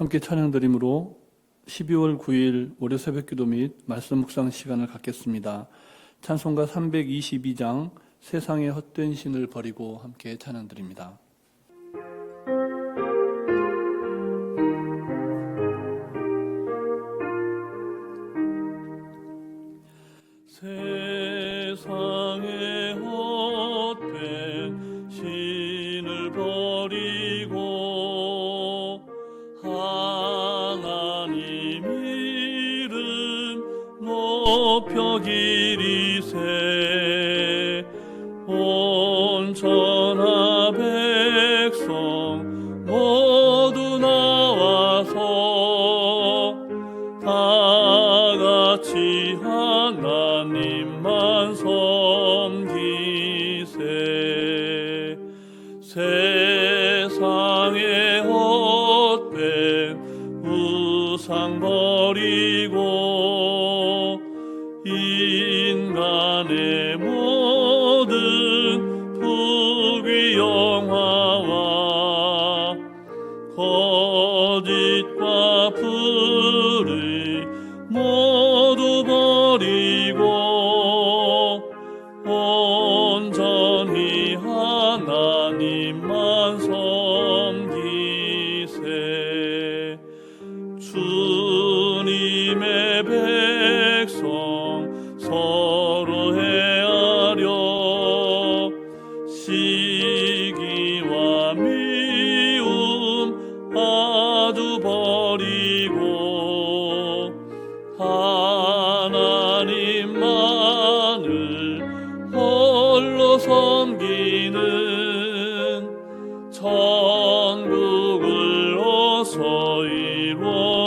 함께 찬양드림으로 12월 9일 월요 새벽 기도 및 말씀 묵상 시간을 갖겠습니다. 찬송가 322장 세상의 헛된 신을 버리고 함께 찬양드립니다. 온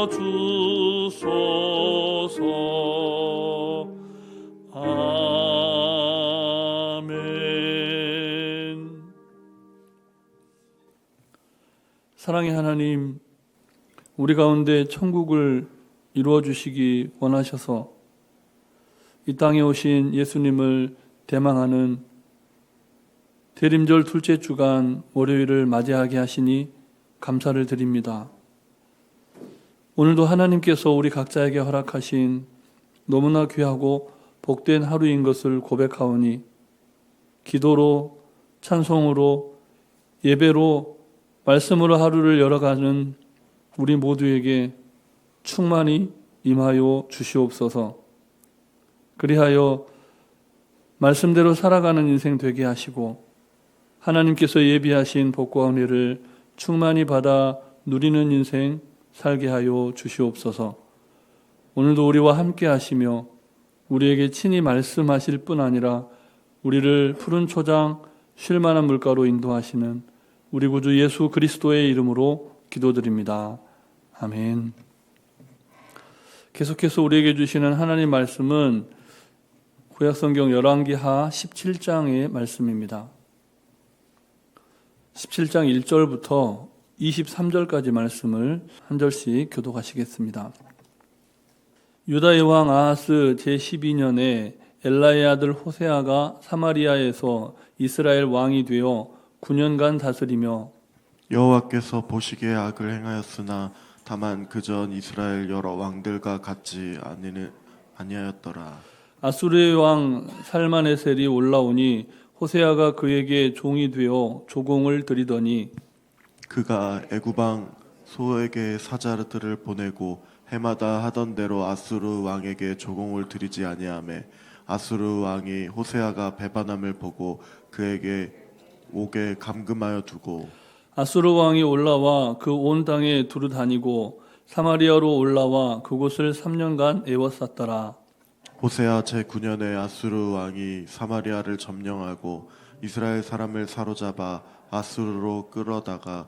주소서 아멘 사랑의 하나님 우리 가운데 천국을 이루어 주시기 원하셔서 이 땅에 오신 예수님을 대망하는 대림절 둘째 주간 월요일을 맞이하게 하시니 감사를 드립니다. 오늘도 하나님께서 우리 각자에게 허락하신 너무나 귀하고 복된 하루인 것을 고백하오니 기도로 찬송으로 예배로 말씀으로 하루를 열어가는 우리 모두에게 충만히 임하여 주시옵소서. 그리하여 말씀대로 살아가는 인생 되게 하시고 하나님께서 예비하신 복과 은혜를 충만히 받아 누리는 인생 살게 하여 주시옵소서. 오늘도 우리와 함께 하시며 우리에게 친히 말씀하실 뿐 아니라 우리를 푸른 초장 쉴 만한 물가로 인도하시는 우리 구주 예수 그리스도의 이름으로 기도드립니다. 아멘. 계속해서 우리에게 주시는 하나님 말씀은 구약성경 열왕기하 17장의 말씀입니다. 17장 1절부터 23절까지 말씀을 한 절씩 교독하시겠습니다. 유다의 왕 아하스 제12년에 엘라의 아들 호세아가 사마리아에서 이스라엘 왕이 되어 9년간 다스리며 여호와께서 보시기에 악을 행하였으나 다만 그전 이스라엘 여러 왕들과 같지 아니는 아니하였더라. 아수르의 왕 살마네셀이 올라오니 호세아가 그에게 종이 되어 조공을 드리더니 그가 애구방 소에게 사자들을 보내고 해마다 하던 대로 아수르 왕에게 조공을 드리지 아니하매 아수르 왕이 호세아가 배반함을 보고 그에게 옥에 감금하여 두고 아수르 왕이 올라와 그 온 땅에 두루 다니고 사마리아로 올라와 그곳을 3년간 애워쌌더라. 호세아 제9년에 아수르 왕이 사마리아를 점령하고 이스라엘 사람을 사로잡아 아수르로 끌어다가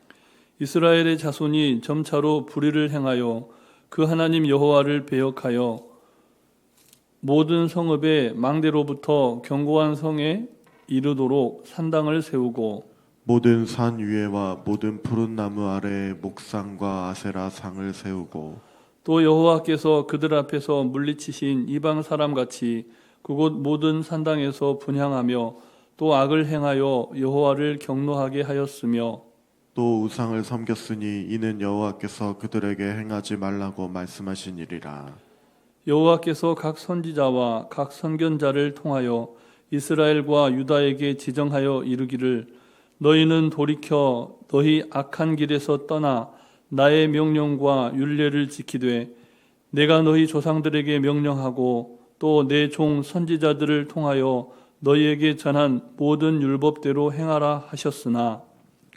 이스라엘의 자손이 점차로 불의를 행하여 그 하나님 여호와를 배역하여 모든 성읍의 망대로부터 견고한 성에 이르도록 산당을 세우고 모든 산 위에와 모든 푸른 나무 아래에 목상과 아세라 상을 세우고 또 여호와께서 그들 앞에서 물리치신 이방 사람 같이 그곳 모든 산당에서 분향하며 또 악을 행하여 여호와를 경노하게 하였으며 또 우상을 섬겼으니 이는 여호와께서 그들에게 행하지 말라고 말씀하시니리라. 여호와께서 각 선지자와 각 선견자를 통하여 이스라엘과 유다에게 지정하여 이르기를 너희는 돌이켜 너희 악한 길에서 떠나 나의 명령과 율례를 지키되 내가 너희 조상들에게 명령하고 또 내 종 선지자들을 통하여 너희에게 전한 모든 율법대로 행하라 하셨으나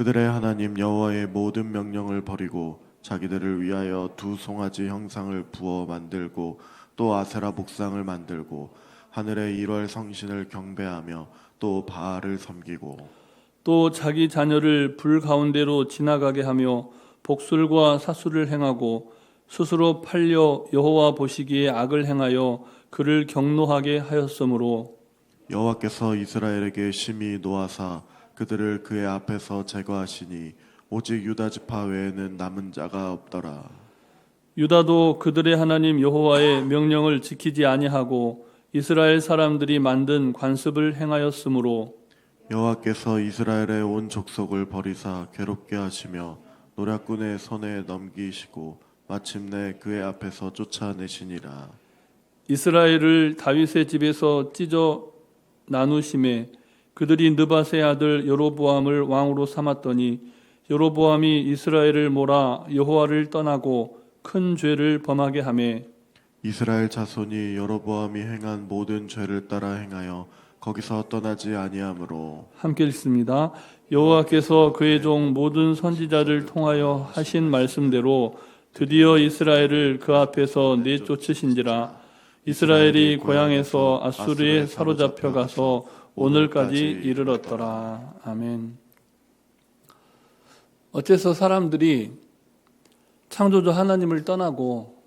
그들의 하나님 여호와의 모든 명령을 버리고 자기들을 위하여 두 송아지 형상을 부어 만들고 또 아세라 목상을 만들고 하늘의 일월 성신을 경배하며 또 바알을 섬기고 또 자기 자녀를 불 가운데로 지나가게 하며 복술과 사술을 행하고 스스로 팔려 여호와 보시기에 악을 행하여 그를 경노하게 하였으므로 여호와께서 이스라엘에게 심히 노하사 그들을 그의 앞에서 제거하시니 오직 유다 지파 외에는 남은 자가 없더라. 유다도 그들의 하나님 여호와의 명령을 지키지 아니하고 이스라엘 사람들이 만든 관습을 행하였으므로 여호와께서 이스라엘의 온 족속을 버리사 괴롭게 하시며 노략군의 손에 넘기시고 마침내 그의 앞에서 쫓아내시니라. 이스라엘을 다윗의 집에서 찢어 나누심에 그들이 느바세 아들 여로보암을 왕으로 삼았더니 여로보암이 이스라엘을 몰아 여호와를 떠나고 큰 죄를 범하게 하매 이스라엘 자손이 여로보암이 행한 모든 죄를 따라 행하여 거기서 떠나지 아니하므로 함께 읽습니다. 여호와께서 그의 종 모든 선지자를 통하여 하신 말씀대로 드디어 이스라엘을 그 앞에서 내쫓으신지라 이스라엘이 고향에서 아수르에 사로잡혀 가서 오늘까지 이르렀더라. 아멘. 어째서 사람들이 창조주 하나님을 떠나고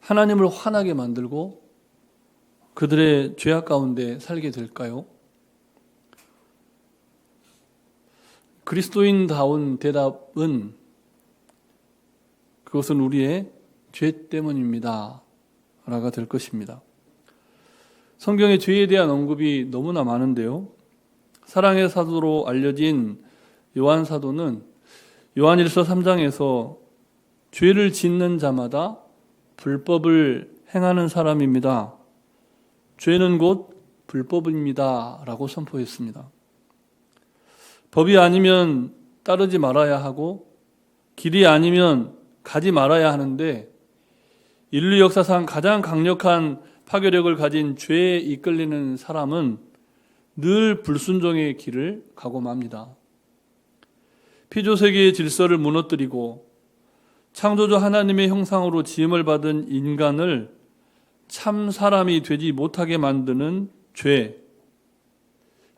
하나님을 화나게 만들고 그들의 죄악 가운데 살게 될까요? 그리스도인다운 대답은 그것은 우리의 죄 때문입니다. 라가 될 것입니다. 성경의 죄에 대한 언급이 너무나 많은데요. 사랑의 사도로 알려진 요한 사도는 요한일서 3장에서 죄를 짓는 자마다 불법을 행하는 사람입니다. 죄는 곧 불법입니다. 라고 선포했습니다. 법이 아니면 따르지 말아야 하고 길이 아니면 가지 말아야 하는데 인류 역사상 가장 강력한 파괴력을 가진 죄에 이끌리는 사람은 늘 불순종의 길을 가고 맙니다. 피조세계의 질서를 무너뜨리고 창조주 하나님의 형상으로 지음을 받은 인간을 참 사람이 되지 못하게 만드는 죄.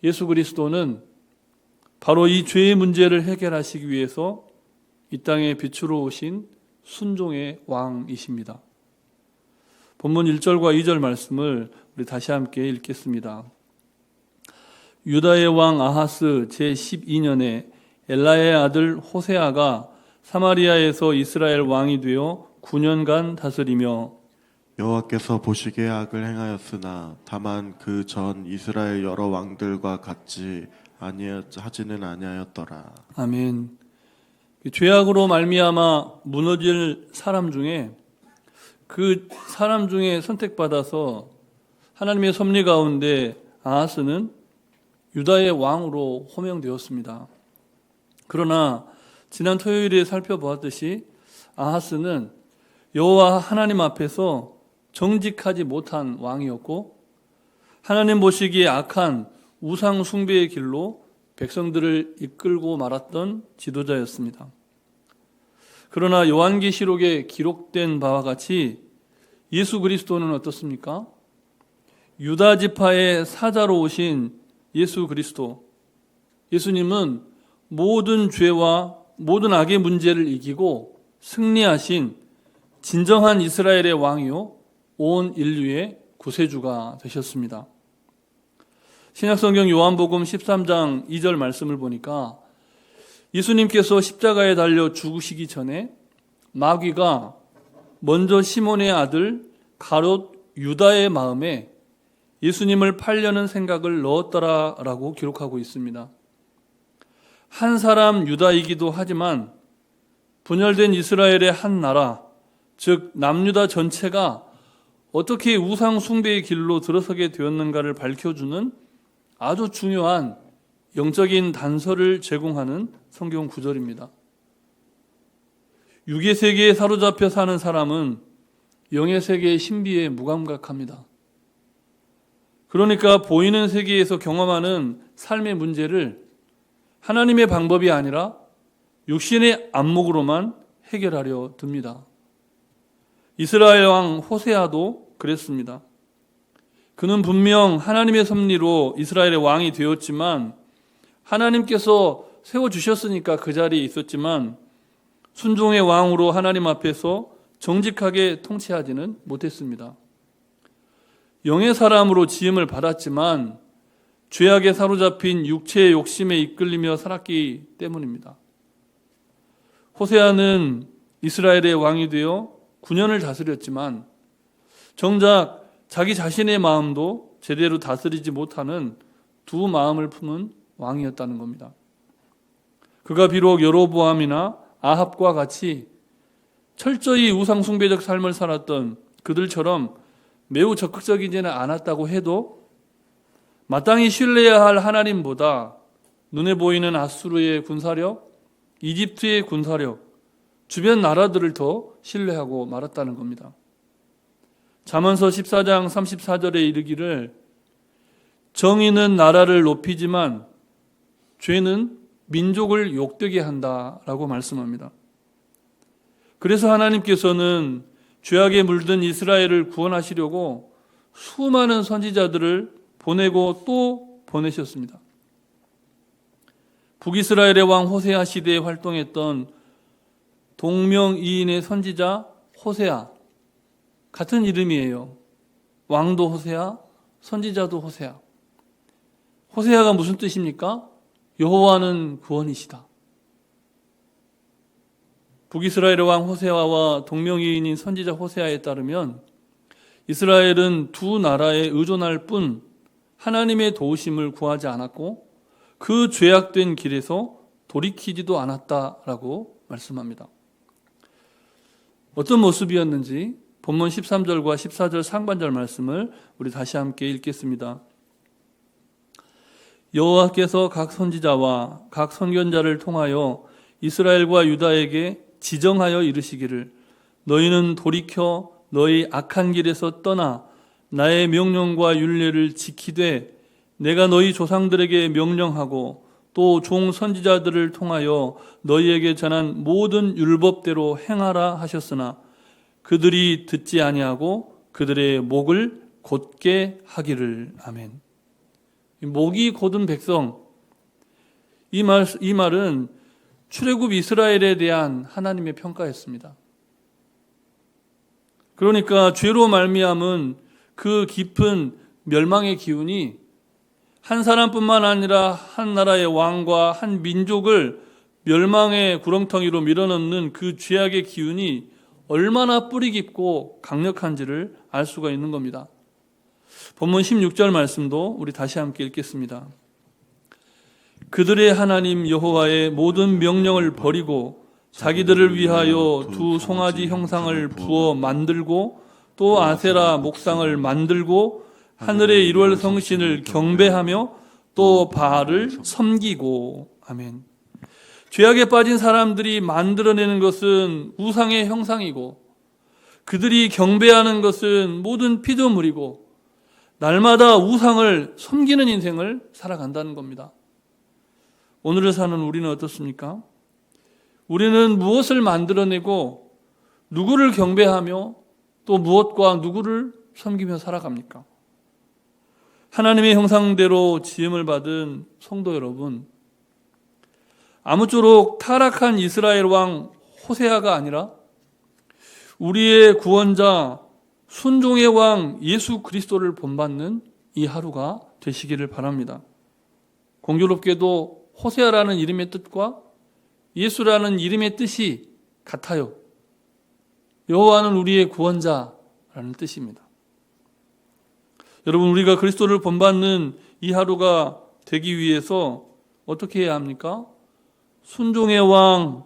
예수 그리스도는 바로 이 죄의 문제를 해결하시기 위해서 이 땅에 빛으로 오신 순종의 왕이십니다. 본문 1절과 2절 말씀을 우리 다시 함께 읽겠습니다. 유다의 왕 아하스 제12년에 엘라의 아들 호세아가 사마리아에서 이스라엘 왕이 되어 9년간 다스리며 여호와께서 보시기에 악을 행하였으나 다만 그 전 이스라엘 여러 왕들과 같이 아니하지는 아니하였더라. 아멘. 그 죄악으로 말미암아 무너질 사람 중에 그 사람 중에 선택받아서 하나님의 섭리 가운데 아하스는 유다의 왕으로 호명되었습니다. 그러나 지난 토요일에 살펴보았듯이 아하스는 여호와 하나님 앞에서 정직하지 못한 왕이었고 하나님 보시기에 악한 우상 숭배의 길로 백성들을 이끌고 말았던 지도자였습니다. 그러나 요한계시록에 기록된 바와 같이 예수 그리스도는 어떻습니까? 유다 지파의 사자로 오신 예수 그리스도. 예수님은 모든 죄와 모든 악의 문제를 이기고 승리하신 진정한 이스라엘의 왕이요 온 인류의 구세주가 되셨습니다. 신약성경 요한복음 13장 2절 말씀을 보니까 예수님께서 십자가에 달려 죽으시기 전에 마귀가 먼저 시몬의 아들 가롯 유다의 마음에 예수님을 팔려는 생각을 넣었더라라고 기록하고 있습니다. 한 사람 유다이기도 하지만 분열된 이스라엘의 한 나라, 즉 남유다 전체가 어떻게 우상 숭배의 길로 들어서게 되었는가를 밝혀주는 아주 중요한 영적인 단서를 제공하는 성경 구절입니다. 육의 세계에 사로잡혀 사는 사람은 영의 세계의 신비에 무감각합니다. 그러니까 보이는 세계에서 경험하는 삶의 문제를 하나님의 방법이 아니라 육신의 안목으로만 해결하려 듭니다. 이스라엘 왕 호세아도 그랬습니다. 그는 분명 하나님의 섭리로 이스라엘의 왕이 되었지만 하나님께서 세워주셨으니까 그 자리에 있었지만 순종의 왕으로 하나님 앞에서 정직하게 통치하지는 못했습니다. 영의 사람으로 지음을 받았지만 죄악에 사로잡힌 육체의 욕심에 이끌리며 살았기 때문입니다. 호세아는 이스라엘의 왕이 되어 9년을 다스렸지만 정작 자기 자신의 마음도 제대로 다스리지 못하는 두 마음을 품은 왕이었다는 겁니다. 그가 비록 여로보암이나 아합과 같이 철저히 우상숭배적 삶을 살았던 그들처럼 매우 적극적이지는 않았다고 해도 마땅히 신뢰해야 할 하나님보다 눈에 보이는 아수르의 군사력, 이집트의 군사력, 주변 나라들을 더 신뢰하고 말았다는 겁니다. 잠언서 14장 34절에 이르기를 정의는 나라를 높이지만 죄는 민족을 욕되게 한다라고 말씀합니다. 그래서 하나님께서는 죄악에 물든 이스라엘을 구원하시려고 수많은 선지자들을 보내고 또 보내셨습니다. 북이스라엘의 왕 호세아 시대에 활동했던 동명이인의 선지자 호세아 같은 이름이에요. 왕도 호세아, 선지자도 호세아. 호세아가 무슨 뜻입니까? 여호와는 구원이시다. 북이스라엘의 왕 호세아와 동명이인인 선지자 호세아에 따르면 이스라엘은 두 나라에 의존할 뿐 하나님의 도우심을 구하지 않았고 그 죄악된 길에서 돌이키지도 않았다라고 말씀합니다. 어떤 모습이었는지 본문 13절과 14절 상반절 말씀을 우리 다시 함께 읽겠습니다. 여호와께서 각 선지자와 각 선견자를 통하여 이스라엘과 유다에게 지정하여 이르시기를 너희는 돌이켜 너희 악한 길에서 떠나 나의 명령과 윤례를 지키되 내가 너희 조상들에게 명령하고 또 종 선지자들을 통하여 너희에게 전한 모든 율법대로 행하라 하셨으나 그들이 듣지 아니하고 그들의 목을 곧게 하기를 아멘. 목이 곧은 백성 이 말 이 말은 출애굽 이스라엘에 대한 하나님의 평가였습니다. 그러니까 죄로 말미암은 그 깊은 멸망의 기운이 한 사람뿐만 아니라 한 나라의 왕과 한 민족을 멸망의 구렁텅이로 밀어넣는 그 죄악의 기운이 얼마나 뿌리 깊고 강력한지를 알 수가 있는 겁니다. 본문 16절 말씀도 우리 다시 함께 읽겠습니다. 그들의 하나님 여호와의 모든 명령을 버리고 자기들을 위하여 두 송아지 형상을 부어 만들고 또 아세라 목상을 만들고 하늘의 일월 성신을 경배하며 또 바알을 섬기고 아멘. 죄악에 빠진 사람들이 만들어내는 것은 우상의 형상이고 그들이 경배하는 것은 모든 피조물이고 날마다 우상을 섬기는 인생을 살아간다는 겁니다. 오늘을 사는 우리는 어떻습니까? 우리는 무엇을 만들어내고 누구를 경배하며 또 무엇과 누구를 섬기며 살아갑니까? 하나님의 형상대로 지음을 받은 성도 여러분, 아무쪼록 타락한 이스라엘 왕 호세아가 아니라 우리의 구원자 순종의 왕 예수 그리스도를 본받는 이 하루가 되시기를 바랍니다. 공교롭게도 호세아라는 이름의 뜻과 예수라는 이름의 뜻이 같아요. 여호와는 우리의 구원자라는 뜻입니다. 여러분 우리가 그리스도를 본받는 이 하루가 되기 위해서 어떻게 해야 합니까? 순종의 왕,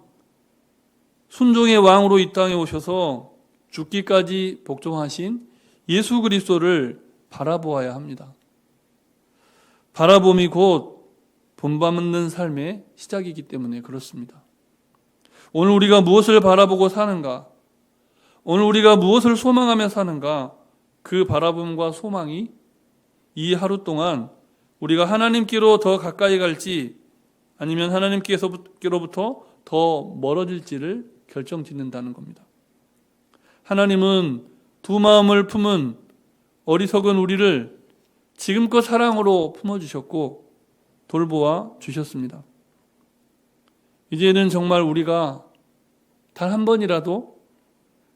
순종의 왕으로 이 땅에 오셔서 죽기까지 복종하신 예수 그리스도를 바라보아야 합니다. 바라봄이 곧 본받는 삶의 시작이기 때문에 그렇습니다. 오늘 우리가 무엇을 바라보고 사는가? 오늘 우리가 무엇을 소망하며 사는가? 그 바라봄과 소망이 이 하루 동안 우리가 하나님께로 더 가까이 갈지 아니면 하나님께로부터 더 멀어질지를 결정 짓는다는 겁니다. 하나님은 두 마음을 품은 어리석은 우리를 지금껏 사랑으로 품어주셨고 돌보아 주셨습니다. 이제는 정말 우리가 단 한 번이라도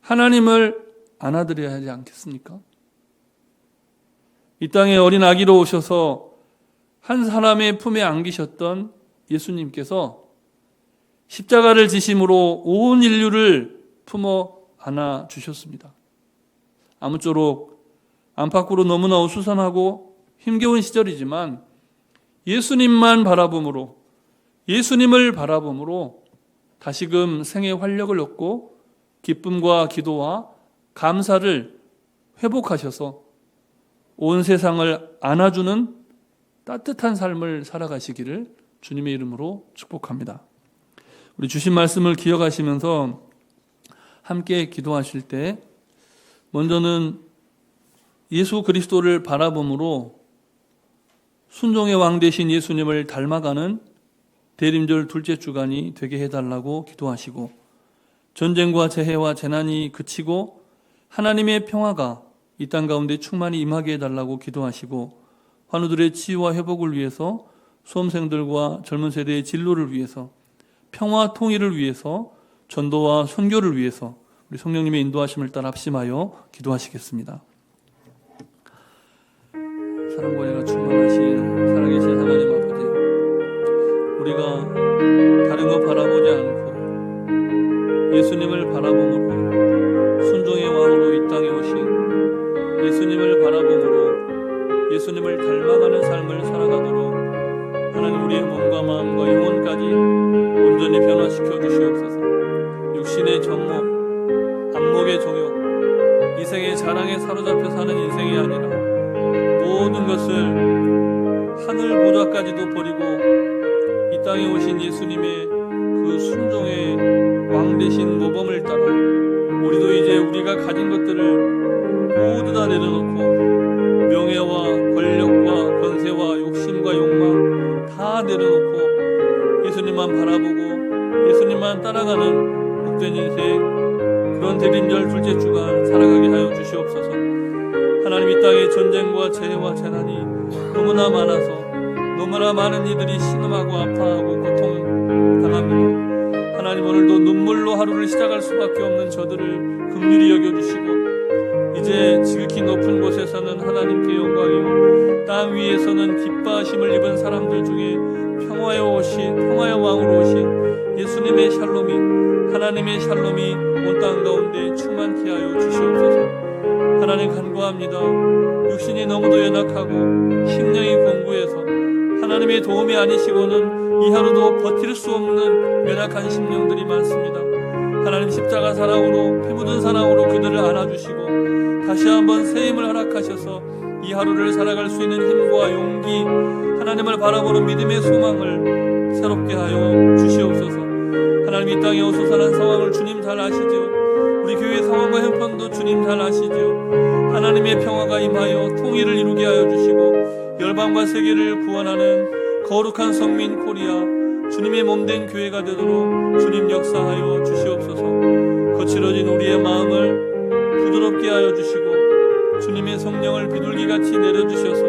하나님을 안아드려야 하지 않겠습니까? 이 땅에 어린 아기로 오셔서 한 사람의 품에 안기셨던 예수님께서 십자가를 지심으로 온 인류를 품어 안아 주셨습니다. 아무쪼록 안팎으로 너무나 어수선하고 힘겨운 시절이지만 예수님만 바라봄으로 예수님을 바라봄으로 다시금 생의 활력을 얻고 기쁨과 기도와 감사를 회복하셔서 온 세상을 안아주는 따뜻한 삶을 살아가시기를 주님의 이름으로 축복합니다. 우리 주신 말씀을 기억하시면서 함께 기도하실 때 먼저는 예수 그리스도를 바라봄으로 순종의 왕 대신 예수님을 닮아가는 대림절 둘째 주간이 되게 해달라고 기도하시고 전쟁과 재해와 재난이 그치고 하나님의 평화가 이 땅 가운데 충만히 임하게 해달라고 기도하시고 환우들의 치유와 회복을 위해서 수험생들과 젊은 세대의 진로를 위해서 평화 통일을 위해서 전도와 선교를 위해서 우리 성령님의 인도하심을 따라 합심하여 기도하시겠습니다. 사랑과 은혜가 충만하신 살아계신 하나님 아버지 우리가 다른 것 바라보지 않고 예수님을 바라봄으로 순종의 왕으로 이 땅에 오신 예수님을 바라봄으로 예수님을 닮아가는 삶을 살아가도록 하나님 우리의 몸과 마음과 영혼까지 온전히 변화시켜 주시옵소서 육신의 정욕 안목의 정욕 이생의 자랑에 사로잡혀 사는 인생이 아니라 모든 것을 하늘 보좌까지도 버리고 이 땅에 오신 예수님의 그 순종의 왕 대신 하나님의 샬롬이 온 땅 가운데 충만케 하여 주시옵소서. 하나님 간구합니다. 육신이 너무도 연약하고 심령이 공고해서 하나님의 도움이 아니시고는 이 하루도 버틸 수 없는 연약한 심령들이 많습니다. 하나님 십자가 사랑으로 피 묻은 사랑으로 그들을 안아주시고 다시 한번 새 힘을 허락하셔서 이 하루를 살아갈 수 있는 힘과 용기 하나님을 바라보는 믿음의 소망을 새롭게 하여 주시옵소서. 이 땅에 어수선한 상황을 주님 잘 아시죠. 우리 교회 상황과 형편도 주님 잘 아시죠. 하나님의 평화가 임하여 통일을 이루게 하여 주시고 열방과 세계를 구원하는 거룩한 성민 코리아 주님의 몸된 교회가 되도록 주님 역사하여 주시옵소서. 거칠어진 우리의 마음을 부드럽게 하여 주시고 주님의 성령을 비둘기 같이 내려 주셔서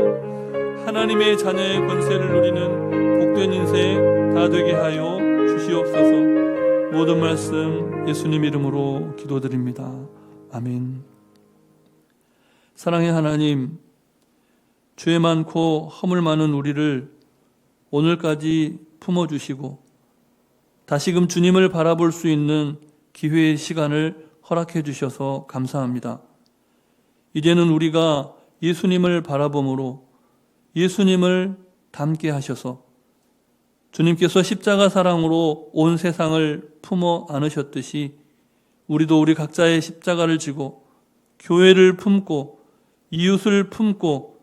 하나님의 자녀의 권세를 누리는 복된 인생 다 되게 하여 주시옵소서. 모든 말씀 예수님 이름으로 기도드립니다. 아멘. 사랑의 하나님, 죄 많고 허물 많은 우리를 오늘까지 품어주시고 다시금 주님을 바라볼 수 있는 기회의 시간을 허락해 주셔서 감사합니다. 이제는 우리가 예수님을 바라봄으로 예수님을 닮게 하셔서 주님께서 십자가 사랑으로 온 세상을 품어 안으셨듯이 우리도 우리 각자의 십자가를 지고 교회를 품고 이웃을 품고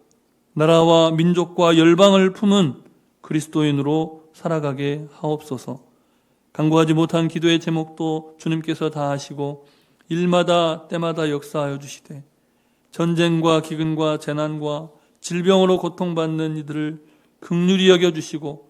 나라와 민족과 열방을 품은 그리스도인으로 살아가게 하옵소서. 간구하지 못한 기도의 제목도 주님께서 다 하시고 일마다 때마다 역사하여 주시되 전쟁과 기근과 재난과 질병으로 고통받는 이들을 극률히 여겨 주시고